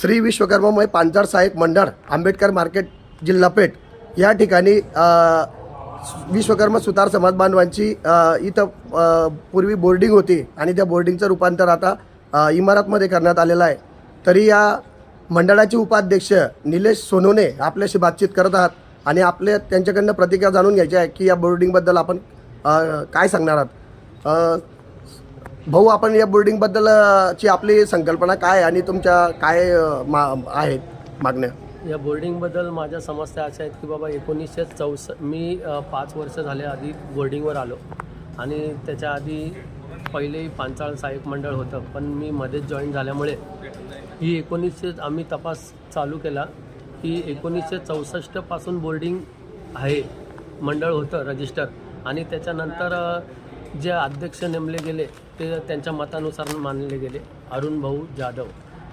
श्री विश्वकर्मामय पांचाळ सहाय्यक मंडळ आंबेडकर मार्केट जिल्हा पेठ. या ठिकाणी विश्वकर्म विश्वकर्मा सुतार समाज बांधवांची इथं पूर्वी बोर्डिंग होती आणि त्या बोर्डिंगचं रूपांतर आता इमारतमध्ये करण्यात आलेलं आहे. तरी या मंडळाचे उपाध्यक्ष निलेश सोनोने आपल्याशी बातचीत करत आहात आणि आपले त्यांच्याकडनं प्रतिक्रिया जाणून घ्यायची आहे की या बोर्डिंगबद्दल आपण काय सांगणार आहात? भाऊ आपण या बोर्डिंगबद्दल ची आपली संकल्पना काय आणि तुमच्या काय मा आहेत मागण्या? या बोर्डिंगबद्दल माझ्या समस्या अशा आहेत की बाबा एकोणीसशे चौस मी पाच वर्ष झाले आधी बोर्डिंगवर आलो. आणि त्याच्या आधी पहिले पांचाळ साहेब मंडळ होतं पण मी मध्येच जॉईन झाल्यामुळे ही एकोणीसशे आम्ही तपास चालू केला की एकोणीसशे चौसष्टपासून बोर्डिंग आहे मंडळ होतं रजिस्टर आणि त्याच्यानंतर जे अध्यक्ष नेमले गेले ते त्यांच्या मतानुसार मानले गेले. अरुण भाऊ जाधव.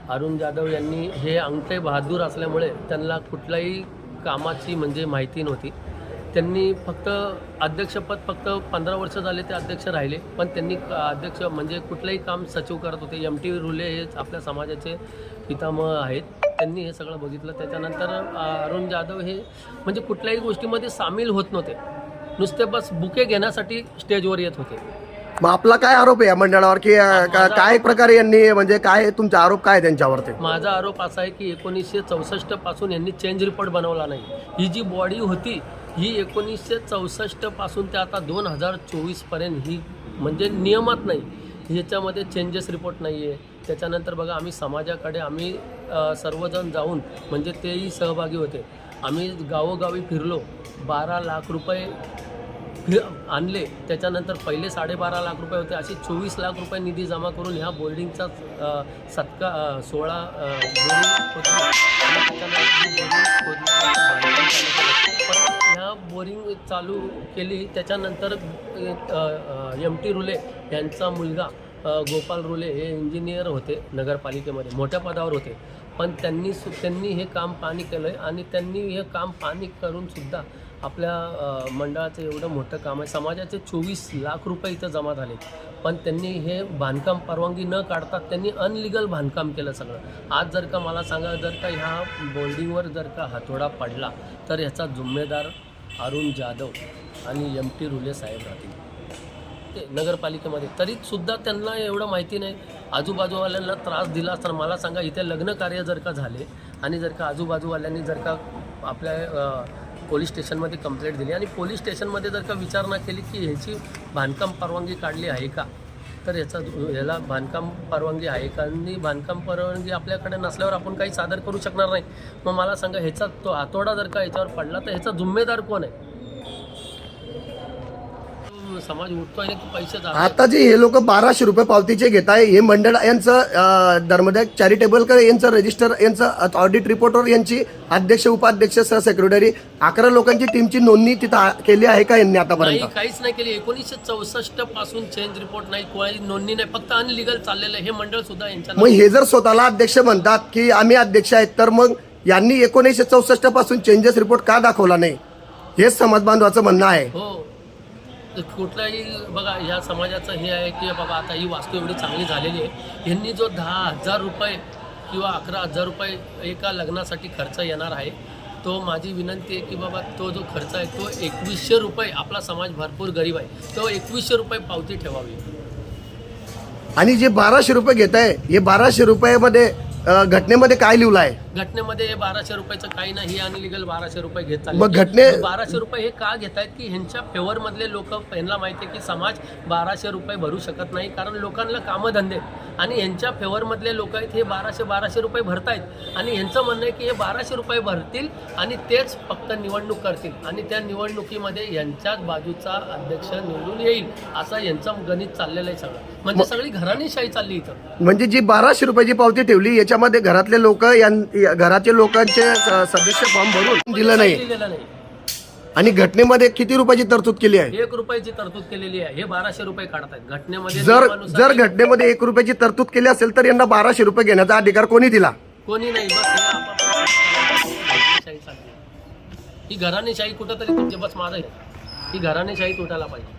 अरुण जाधव यांनी हे अंगठे बहादूर असल्यामुळे त्यांना कुठल्याही कामाची म्हणजे माहिती नव्हती. त्यांनी फक्त अध्यक्षपद फक्त पंधरा वर्ष झाले ते अध्यक्ष राहिले पण त्यांनी अध्यक्ष म्हणजे कुठलंही काम सचिव करत होते. एम टी रुले हे आपल्या समाजाचे पितामह आहेत. त्यांनी हे सगळं बघितलं. त्याच्यानंतर अरुण जाधव हे म्हणजे कुठल्याही गोष्टीमध्ये सामील होत नव्हते. नुसते बस बुके घेण्यासाठी स्टेजवर येत होते. मग आपला काय आरोप आहे या मंडळावर? की अ, का- काय प्रकारे यांनी म्हणजे काय तुमचा आरोप काय आहे त्यांच्यावरती? माझा आरोप असा आहे की एकोणीसशे चौसष्टपासून यांनी चेंज रिपोर्ट बनवला नाही. ही जी बॉडी होती ही एकोणीसशे चौसष्टपासून ते आता दोन हजार चोवीसपर्यंत ही म्हणजे नियमात नाही. ह्याच्यामध्ये चेंजेस रिपोर्ट नाही आहे त्याच्यानंतर बघा आम्ही समाजाकडे आम्ही अ, सर्वजण जाऊन म्हणजे तेही सहभागी होते. आम्ही गावोगावी फिरलो. बारा लाख रुपये आणले त्याच्यानंतर पहिले साडेबारा लाख रुपये होते. असे चोवीस लाख रुपये निधी जमा करून ह्या बोर्डिंगचा सत्का सोळा बोरिंग चालू पण ह्या बोरिंग चालू केली. त्याच्यानंतर एम टी रुले यांचा मुलगा गोपाल रुले हे इंजिनियर होते नगरपालिकेमध्ये मोठ्या पदावर होते. पण त्यांनी सु त्यांनी हे काम पाणी केलं आहे आणि त्यांनी हे काम पाणी करूनसुद्धा आपल्या मंडळाचं एवढं मोठं काम आहे. समाजाचे चोवीस लाख रुपये इथं जमा झाले. पण त्यांनी हे बांधकाम परवानगी न काढता त्यांनी अनलिगल बांधकाम केलं सगळं. आज जर का मला सांगा जर का ह्या बोल्डिंगवर जर का हातोडा पडला तर ह्याचा जिम्मेदार अरुण जाधव आणि एम टी रुले साहेब राहतील. ते नगरपालिकेमध्ये. तरी सुद्धा त्यांना एवढं माहिती नाही. आजूबाजूवाल्यांना त्रास दिला तर मला सांगा इथे लग्न कार्य जर का झाले आणि जर का आजूबाजूवाल्यांनी जर का आपल्या पोलीस स्टेशनमध्ये कंप्लेंट दिली. आणि पोलीस स्टेशनमध्ये जर का विचारणा केली की ह्याची बांधकाम परवानगी काढली आहे का? तर याचा ह्याला बांधकाम परवानगी आहे का? आणि बांधकाम परवानगी आपल्याकडे नसल्यावर आपण काही सादर करू शकणार नाही. मग मला सांगा ह्याचा तो आतोडा जर का ह्याच्यावर पडला तर ह्याचा जिम्मेदार कोण आहे? समाज पैसे आता जे हे लोक बाराशे रुपये पावतीचे घेत आहे हे मंडळ यांचं धर्मदाय चॅरिटेबल यांचं रजिस्टर यांचं ऑडिट रिपोर्टवर यांची अध्यक्ष उपाध्यक्ष सह सेक्रेटरी अकरा लोकांची टीमची नोंदणी तिथं केली आहे का यांनी आतापर्यंत? काहीच नाही केली. एकोणीसशे चौसष्टपासून चेंज रिपोर्ट नाही कोणाची नोंदणी नाही फक्त अनलिगल चाललेलं हे मंडळ सुद्धा यांच्या मग हे जर स्वतःला अध्यक्ष म्हणतात की आम्ही अध्यक्ष आहेत तर मग यांनी एकोणीसशे चौसष्टपासून चेंजेस रिपोर्ट का दाखवला नाही? हेच समाज बांधवाचं म्हणणं आहे. कुठलाही तर बघा ह्या समाजाचं हे आहे की बाबा आता ही वास्तू एवढी चांगली झालेली आहे. यांनी जो दहा हजार रुपये किंवा अकरा हजार रुपये एका लग्नासाठी खर्च येणार आहे तो माझी विनंती आहे की बाबा तो जो खर्च आहे तो एकवीसशे रुपये आपला समाज भरपूर गरीब आहे. तो एकवीसशे रुपये पावती ठेवावी. आणि जे बाराशे रुपये घेत आहे हे बाराशे रुपयामध्ये अ, घटनेमध्ये काय लिहिलं आहे घटनेमध्ये हे बाराशे रुपयाचं काही नाही हे अनलिगल बाराशे रुपये घेत चालले. मग घटने- बाराशे रुपये हे का घेत आहेत की ह्यांच्या फेवर मधले लोक यांना माहिती आहे की समाज बाराशे रुपये भरू शकत नाही कारण लोकांना कामधंदे आणि यांच्या फेवर मधले लोक आहेत हे बाराशे बाराशे रुपये भरतायत. आणि यांचं म्हणणं आहे की हे बाराशे रुपये भरतील आणि तेच फक्त निवडणूक करतील. आणि त्या निवडणुकीमध्ये यांच्याच बाजूचा अध्यक्ष निवडून येईल असं यांचं गणित चाललेलं आहे सगळं. म्हणजे सगळी घराणीशाही चालली इथं. म्हणजे जी बाराशे रुपयाची पावती ठेवली याच्यामध्ये घरातले लोक घराचे लोकांचे सदस्य फॉर्म भरून दिलं नाही. आणि घटनेमध्ये किती रुपयाची तरतूद केली आहे? एक रुपयाची तरतूद केलेली आहे. हे बाराशे रुपये काढतायत. घटनेमध्ये जर नियमानुसार जर घटनेमध्ये एक रुपयाची तरतूद केली असेल तर यांना बाराशे रुपये घेण्याचा अधिकार कोणी दिला? कोणी नाही. बस हे आपापल्या घराणेशाही चालली. आहे. ही घराणेशाही कुठंतरी तुमचे बस माझं आहे. ही घराणेशाही तुटायला पाहिजे.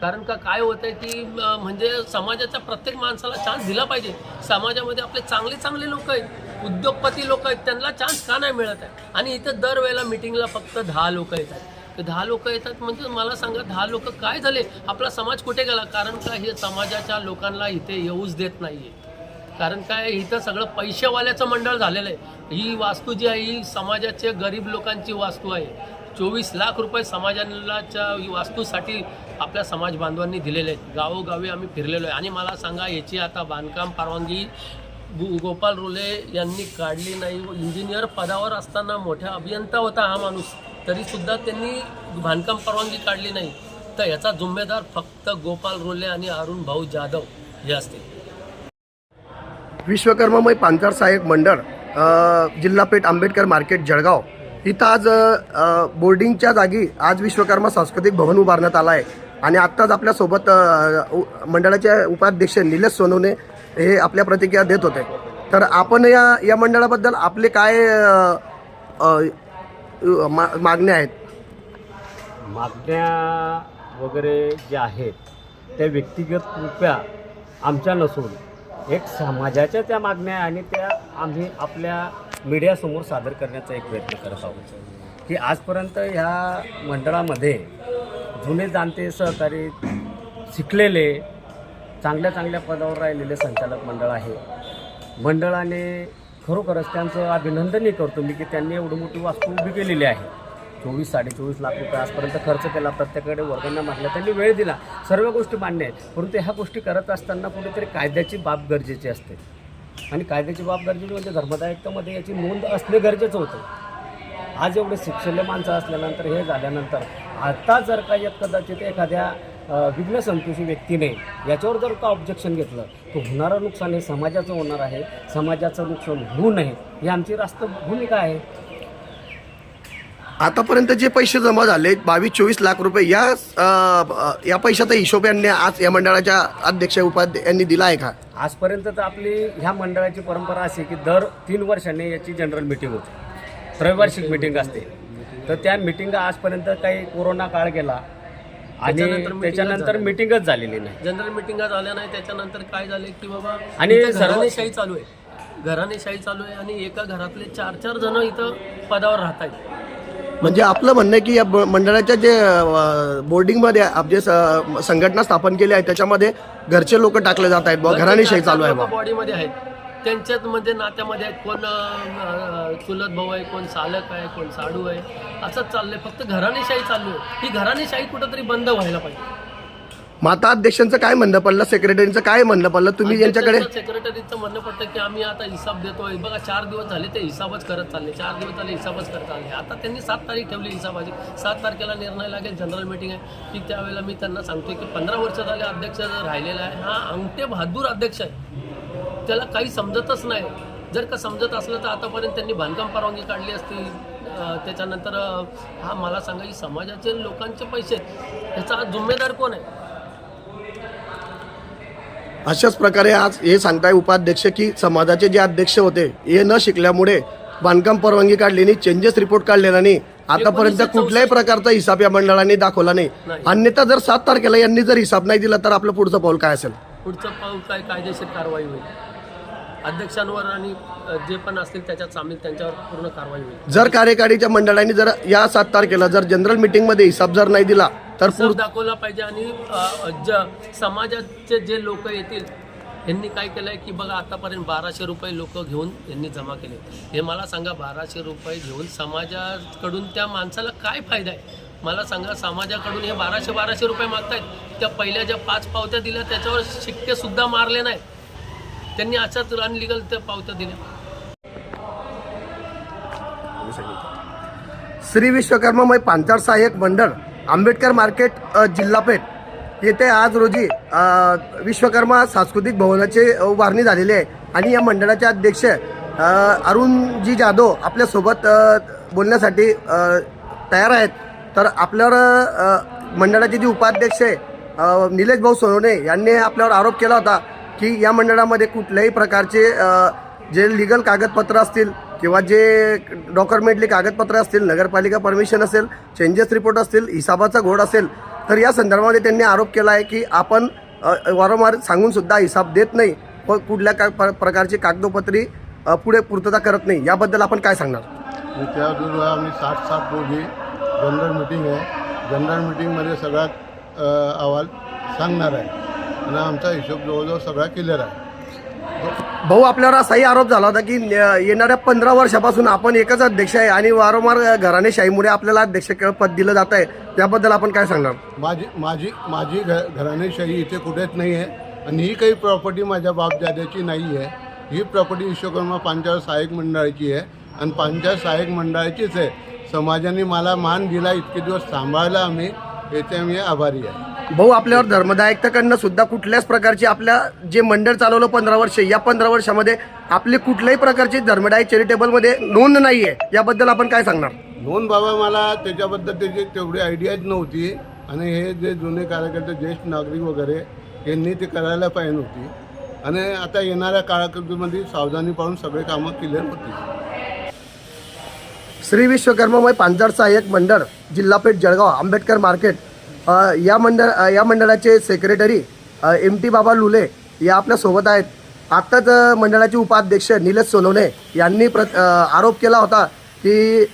कारण का काय होतंय की अं, म्हणजे समाजाच्या प्रत्येक माणसाला चान्स दिला पाहिजे. समाजामध्ये आपले चांगले चांगले लोक आहेत. उद्योगपती लोक आहेत. त्यांना चान्स का नाही मिळत आहे? आणि इथं दरवेळेला मिटिंगला फक्त दहा लोक येतात. दहा लोक येतात. म्हणजे मला सांगा दहा लोक काय झाले? आपला समाज कुठे गेला? कारण का हे समाजाच्या लोकांना इथे येऊच देत नाहीये. कारण काय इथं सगळं पैसेवाल्याचं मंडळ झालेलं आहे. ही वास्तू जी आहे ही समाजाच्या गरीब लोकांची वास्तू आहे. चोवीस लाख रुपये समाजाच्या वास्तूसाठी आपल्या समाज बांधवांनी दिलेले आहेत. गावोगावी आम्ही फिरलेलो आहे. आणि मला सांगा याची आता बांधकाम परवानगी गो गोपाल रुले यांनी काढली नाही. व इंजिनियर पदावर असताना मोठा अभियंता होता हा माणूस. तरीसुद्धा त्यांनी बांधकाम परवानगी काढली नाही. तर याचा जिम्मेदार फक्त गोपाल रोले आणि अरुण भाऊ जाधव हे असतील. विश्वकर्मामय पांचाळ सहाय्यक मंडळ जिल्हापेठ आंबेडकर मार्केट जळगाव. इथं आज बोर्डिंगच्या जागी आज विश्वकर्मा सांस्कृतिक भवन उभारण्यात आलं आहे. आणि आत्ताच आपल्यासोबत उ- मंडळाचे उपाध्यक्ष निलेश सोनवणे हे आपल्या प्रतिक्रिया देत होते. तर आपण या या मंडळाबद्दल आपले काय मा- मागण्या आहेत. मागण्या वगैरे ज्या आहेत त्या व्यक्तिगत कृपया आमच्या नसून एक समाजाच्या त्या मागण्या आहे आणि त्या आम्ही आपल्या मीडियासमोर सादर करण्याचा एक प्रयत्न करत आहोत. की आजपर्यंत ह्या मंडळामध्ये जुने जाणते सहकारी शिकलेले चांगल्या चांगल्या पदावर राहिलेले संचालक मंडळ आहे. मंडळाने खरोखरच त्यांचं अभिनंदनही करतो मी की त्यांनी एवढी मोठी वास्तू उभी केलेली आहे. चोवीस साडेचोवीस लाख रुपये आजपर्यंत खर्च केला प्रत्येकाकडे वर्गांना मागला त्यांनी वेळ दिला. सर्व गोष्टी मान्य आहेत परंतु ह्या गोष्टी करत असताना कुठेतरी कायद्याची बाब गरजेची असते. आणि कायद्याची बाब गरजेची म्हणजे धर्मदायित्वामध्ये याची नोंद असणे गरजेचं होतं. आज एवढे शिक्षले माणसं असल्यानंतर हे झाल्यानंतर आता जर का कदाचित एखाद्या विघ्न संतोषी व्यक्तीने याच्यावर जर का ऑब्जेक्शन घेतलं तर होणारं नुकसान हे समाजाचं होणार आहे. समाजाचं नुकसान होऊ नये. ही आमची रास्त भूमिका आहे. आतापर्यंत जे पैसे जमा झाले बावीस चोवीस लाख रुपये या या पैशाचा हिशोब यांनी आज या मंडळाच्या अध्यक्ष उपाध्याय यांनी दिला आहे का? आजपर्यंत तर आपली ह्या मंडळाची परंपरा अशी की दर तीन वर्षांनी याची जनरल मिटिंग होते. त्रैवार्षिक मिटिंग असते. तर त्या मिटिंग आजपर्यंत काही कोरोना काळ गेला आणि त्याच्यानंतर meeting च त्याच्यानंतर झाली. मिटिंगच झालेली नाही. जनरल मिटिंगा झाल्या नाही त्याच्यानंतर काय झाले की बाबा आणि इथं सर्व- घराणेशाही चालू आहे. घराणेशाही चालू आहे आणि एका घरातले चार चार जण इथं पदावर राहत आहेत. म्हणजे आपलं म्हणणं आहे की या ब- मंडळाच्या जे अ, बोर्डिंगमध्ये आप- जे स- संघटना स्थापन केली आहे त्याच्यामध्ये घरचे लोक टाकले जात आहेत. बुवा घराणेशाही चालू आहे बुवा. बॉडीमध्ये आहेत. त्यांच्यात मध्ये नात्यामध्ये आहेत कोण चुलत भाऊ आहे कोण सालक आहे कोण साडू आहे असंच चाललंय. फक्त घराणेशाही चालू आहे. ही घराणेशाही कुठंतरी बंद व्हायला पाहिजे. माता अध्यक्षांचं काय म्हणणं पडलं? सेक्रेटरीचं काय म्हणणं पडलं? तुम्ही यांच्याकडे सेक्रेटरीचं म्हणणं पडतं की आम्ही आता हिसाब देतोय. बघा चार दिवस झाले ते हिसाबच करत चालले. चार दिवस झाले हिसाबच करत आले आता त्यांनी सात तारीख ठेवली हिसाबाची. सात तारखेला निर्णय लागेल जनरल मीटिंग आहे. की त्यावेळेला मी त्यांना सांगतोय की पंधरा वर्ष झाले अध्यक्ष जर राहिलेला आहे. हा अंगठे बहादूर अध्यक्ष आहे. त्याला काही समजतच नाही. जर का समजत असलं तर आतापर्यंत त्यांनी बांधकाम परवानगी काढली असती. त्याच्यानंतर हा मला सांगा की समाजाचे लोकांचे पैसे. ह्याचा आज जिम्मेदार कोण आहे? अशाच प्रकारे आज हे सांगताय उपाध्यक्ष की समाजाचे जे अध्यक्ष होते हे न शिकल्यामुळे बांधकाम परवानगी काढली नाही चेंजेस रिपोर्ट काढलेला नाही. आतापर्यंत कुठल्याही प्रकारचा हिसाब या मंडळाने दाखवला नाही. नाही. अन्यथा जर सात तारखेला यांनी जर हिसाब नाही दिला तर आपलं पुढचं पाऊल काय असेल? पुढचं पाऊल काय कायदेशीर कारवाई होईल. अध्यक्षांवर आणि जे पण असतील त्याच्यात सामील त्यांच्यावर पूर्ण कारवाई होईल. जर कार्यकारीच्या मंडळाने जर या सात तारखेला जर जनरल मीटिंगमध्ये हिसाब जर नाही दिला तर हिसाब पुढ दाखवला पाहिजे आणि अ, ज समाजाचे जे लोक येतील यांनी काय केलं आहे की बघा आतापर्यंत बाराशे रुपये लोक घेऊन यांनी जमा केले. हे मला सांगा बाराशे रुपये घेऊन समाजाकडून त्या माणसाला काय फायदा आहे? मला सांगा समाजाकडून हे बाराशे बाराशे रुपये मागतायत. त्या पहिल्या ज्या पाच पावत्या दिल्या त्याच्यावर शिक्के सुद्धा मारले नाहीत. त्यांनी अशाच अनलिगल त्या पावत्या दिल्या. श्री विश्वकर्मामय पांचाळ सहाय्यक मंडळ आंबेडकर मार्केट जिल्हापेठ. जिल्हा पेठ येथे आज रोजी विश्वकर्मा सांस्कृतिक भवनाची उभारणी झालेली आहे. आणि या मंडळाचे अध्यक्ष अरुणजी जाधव आपल्यासोबत बोलण्यासाठी तयार आहेत. तर आपल्यावर मंडळाचे जे उपाध्यक्ष आहे निलेश भाऊ सोनवणे यांनी आपल्यावर आरोप केला होता. की या मंडळामध्ये कुठल्याही प्रकारचे जे लिगल कागदपत्र असतील किंवा जे डॉक्युमेंटली कागदपत्र असतील नगरपालिका परमिशन असेल चेंजेस रिपोर्ट असतील हिसाबाचा घोड असेल तर या संदर्भामध्ये त्यांनी आरोप केला आहे की आपण वारंवार सांगूनसुद्धा हिसाब देत नाही. व कुठल्या का प्र- प्रकारची कागदोपत्री पुढे पूर्तता करत नाही. याबद्दल आपण काय सांगणार? त्या आम्ही सात सात रोजी जनरल मिटिंग आहे. जनरल मिटिंगमध्ये सगळ्यात अहवाल सांगणार आहे. आणि आमचा हिशोब जवळजवळ सगळा क्लिअर आहे. भाऊ आपल्यावर असाही आरोप झाला होता की येणाऱ्या पंधरा वर्षापासून आपण एकच अध्यक्ष आहे आणि वारंवार घराणेशाहीमुळे आपल्याला अध्यक्ष पद दिलं जात आहे. त्याबद्दल आपण काय सांगणार? माझी माझी माझी घ घराणेशाही इथे कुठेच नाही आहे आणि ही काही प्रॉपर्टी माझ्या बापजाद्याची नाही आहे. ही प्रॉपर्टी विश्वकर्मा पंचायत सहाय्यक मंडळाची आहे आणि पंचायत सहाय्यक मंडळाचीच आहे. समाजाने मला मान दिला इतके दिवस सांभाळला आम्ही. याचे आम्ही आभारी आहे. भाऊ आपल्यावर धर्मदायककडनं सुद्धा कुठल्याच प्रकारची आपल्या जे मंडळ चालवलं पंधरा वर्ष या पंधरा वर्षामध्ये आपली कुठल्याही प्रकारची धर्मदायक चॅरिटेबलमध्ये नोंद नाही आहे याबद्दल आपण काय सांगणार? नोंद बाबा मला त्याच्याबद्दल त्याची तेवढी आयडियाच नव्हती. आणि हे जे जुने कार्यकर्ते ज्येष्ठ नागरिक वगैरे यांनी ते करायला पाहिजे होती आणि आता येणाऱ्या काळाकृतीमध्ये सावधानी पाहून सगळे कामं क्लिअर होतील. श्री विश्वकर्मामय पांचाळ सहाय्यक मंडळ जिल्हापेठ जळगाव आंबेडकर मार्केट. या मंडळ या मंडळाचे सेक्रेटरी एम टी बाबा लुले या आपल्यासोबत आहेत. आत्ताच मंडळाचे उपाध्यक्ष निलेश सोनवणे यांनी प्र आरोप केला होता की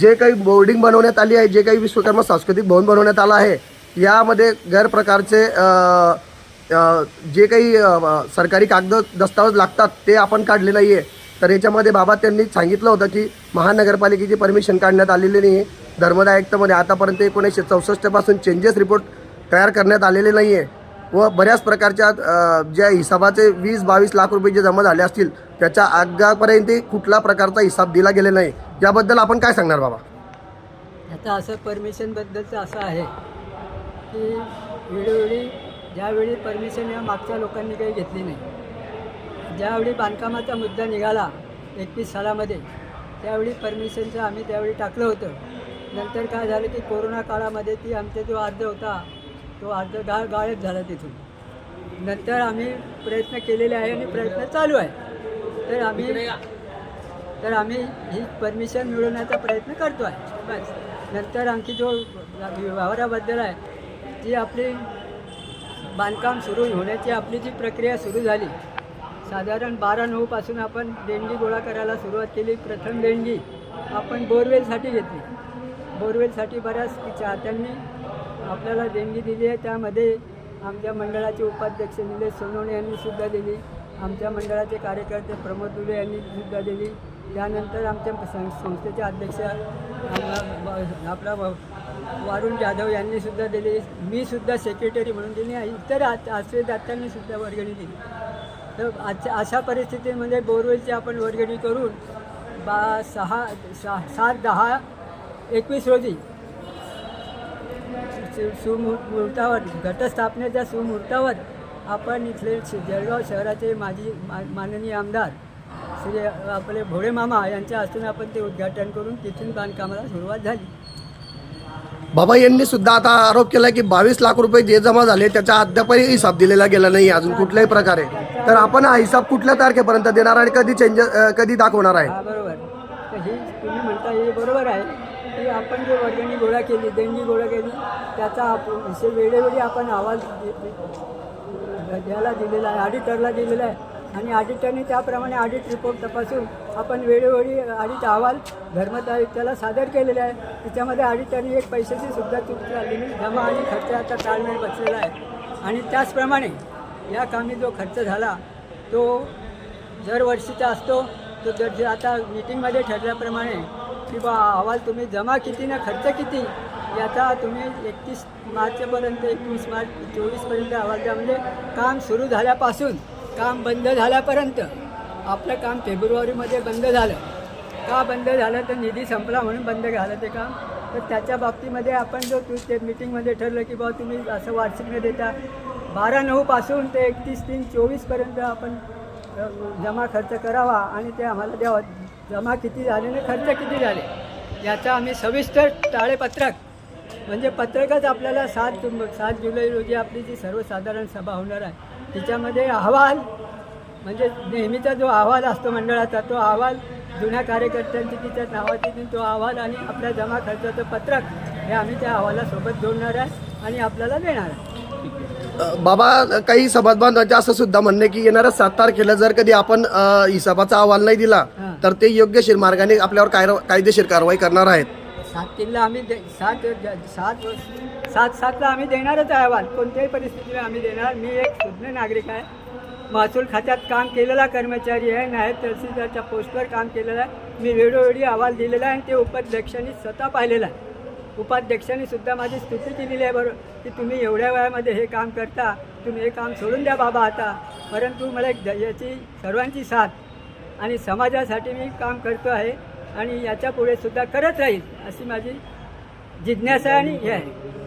जे काही बोर्डिंग बनवण्यात आली आहे जे काही विश्वकर्मा सांस्कृतिक भवन बनवण्यात आलं आहे यामध्ये गैरप्रकारचे जे काही सरकारी कागद दस्तावेज लागतात ते आपण काढले नाही आहे तर याच्यामध्ये बाबा त्यांनी सांगितलं होतं की महानगरपालिकेची परमिशन काढण्यात आलेली नाही आहे धर्मदाय आयुक्तमध्ये आतापर्यंत एकोणीसशे चौसष्टपासून चेंजेस रिपोर्ट तयार करण्यात आलेले नाही आहे व बऱ्याच प्रकारच्या ज्या हिसाबाचे वीस बावीस लाख रुपये जे जमा झाले असतील त्याच्या आगापर्यंत कुठला प्रकारचा हिसाब दिला गेला नाही. याबद्दल आपण काय सांगणार बाबा? आता असं परमिशनबद्दलचं असं आहे की वेळोवेळी ज्यावेळी परमिशन या मागच्या लोकांनी काही घेतली नाही ज्यावेळी बांधकामाचा मुद्दा निघाला एकवीस सालामध्ये त्यावेळी परमिशनचं आम्ही त्यावेळी टाकलं होतं. नंतर काय झालं की कोरोना काळामध्ये ती आमचा जो अर्ज होता तो अर्ज गा गायब झाला तिथून. नंतर आम्ही प्रयत्न केलेले आहे आणि प्रयत्न चालू आहे. तर आम्ही तर आम्ही ही परमिशन मिळवण्याचा प्रयत्न करतो आहे. बस. नंतर आणखी जो व्यवहाराबद्दल आहे जी आपली बांधकाम सुरू होण्याची आपली जी प्रक्रिया सुरू झाली साधारण बारा नऊपासून आपण देणगी गोळा करायला सुरुवात केली. प्रथम देणगी आपण बोरवेलसाठी घेतली. बोरवेलसाठी बऱ्याच चाहत्यांनी आपल्याला देणगी दिली आहे. त्यामध्ये आमच्या मंडळाचे उपाध्यक्ष निलेश सोनवणे यांनी सुद्धा दिली. आमच्या मंडळाचे कार्यकर्ते प्रमोद दुले यांनी सुद्धा दिली. त्यानंतर आमच्या सं- संस्थेचे अध्यक्ष आपला वारुण जाधव यांनीसुद्धा दिली. मी सुद्धा सेक्रेटरी म्हणून दिली इतर आश्रयदात्यांनीसुद्धा वर्गणी दिली. तर आजच्या अशा परिस्थितीमध्ये म्हणजे बोरवेलची आपण वर्गणी करून बा सहा सहा सात दहा एकवीस रोजी सु- सुमुहूर्तावर घटस्थापनेच्या सुमुहूर्तावर आपण इथले जळगाव शहराचे माजी मा माननीय आमदार श्री आपले भोळे मामा यांच्या हस्तून आपण ते उद्घाटन करून तिथून बांधकामाला सुरुवात झाली. बाबा यांनी सुद्धा आता आरोप केला की बावीस लाख रुपये जे जमा झाले त्याचा अद्यापही हिसाब दिलेला गेला नाही अजून कुठल्याही प्रकारे तर आपण हा हिसाब कुठल्या तारखेपर्यंत देणार आणि कधी चेंज कधी दाखवणार आहे बरोबर तर तुम्ही म्हणता हे बरोबर आहे की आपण जे वर्गणी गोळा केली देणगी गोळा केली त्याचा आपण वेळेवेळी वेळोवेळी आपण आवाज द्यायला दिलेला आहे ऑडिटरला दिलेला आहे आणि ऑडिटरने त्याप्रमाणे ऑडिट रिपोर्ट तपासून आपण वेळोवेळी ऑडिट अहवाल धर्मदायुक्ताला सादर केलेला आहे. त्याच्यामध्ये ऑडिटरने एक पैशाची सुद्धा चूक झाली जमा आणि खर्चाचा ताळमेळ बसलेला आहे. आणि त्याचप्रमाणे या कामी जो खर्च झाला तो दरवर्षीचा असतो. तो दर आता मीटिंगमध्ये ठरल्याप्रमाणे की बा अहवाल तुम्ही जमा किती ना खर्च किती याचा तुम्ही एकतीस मार्चपर्यंत एकवीस मार्च चोवीसपर्यंत अहवाल द्या. म्हणजे काम सुरू झाल्यापासून काम बंद झाल्यापर्यंत आपलं काम फेब्रुवारीमध्ये बंद झालं. का बंद झालं? तर निधी संपला म्हणून बंद झालं ते काम. तर त्याच्या बाबतीमध्ये आपण जो तू ते मिटिंगमध्ये ठरलं की बाबा तुम्ही असं वार्षिक न देता. बारा नऊपासून ते एकतीस तीन चोवीसपर्यंत आपण जमा खर्च करावा आणि ते आम्हाला द्यावं. जमा किती झाले आणि खर्च किती झाले? याचा आम्ही सविस्तर ताळेपत्रक म्हणजे पत्रकच आपल्याला सात सात जुलै रोजी आपली जी सर्वसाधारण सभा होणार आहे तिच्यामध्ये अहवाल म्हणजे नेहमीचा जो अहवाल असतो मंडळाचा तो अहवाल जुन्या कार्यकर्त्यांची तिच्या नावाची ती तो अहवाल आणि आपल्या जमा खर्चाचं पत्रक हे आम्ही त्या अहवालासोबत जोडणार आहे आणि आपल्याला देणार आहे बाबा काही समाज बांधवांचे असं सुद्धा म्हणणे की येणाऱ्या सात तारखेला जर कधी आपण हिसाबाचा अहवाल नाही दिला. तर ते योग्यशीर मार्गाने आपल्यावर काय- कायदेशीर कारवाई करणार आहेत सात तीनला आम्ही सात सात वर्ष- सात सातला आम्ही देणारच आहे अहवाल कोणत्याही परिस्थितीला आम्ही देणार. मी एक सुज्ञ नागरिक आहे. महसूल खात्यात काम केलेला कर्मचारी आहे. नायब तहसीलदारच्या पोस्टवर काम केलेलं आहे. मी वेळोवेळी अहवाल दिलेला आहे आणि ते उपाध्यक्षांनी स्वतः पाहिलेलं आहे. उपाध्यक्षांनी सुद्धा माझी स्तुती केलेली आहे. बरोबर की तुम्ही एवढ्या वयामध्ये हे काम करता. तुम्ही हे काम सोडून द्या बाबा आता. परंतु मला एक याची सर्वांची साथ आणि समाजासाठी मी काम करतो आहे. आणि याच्यापुढे सुद्धा करत राहील अशी माझी जिज्ञासा आणि हे आहे.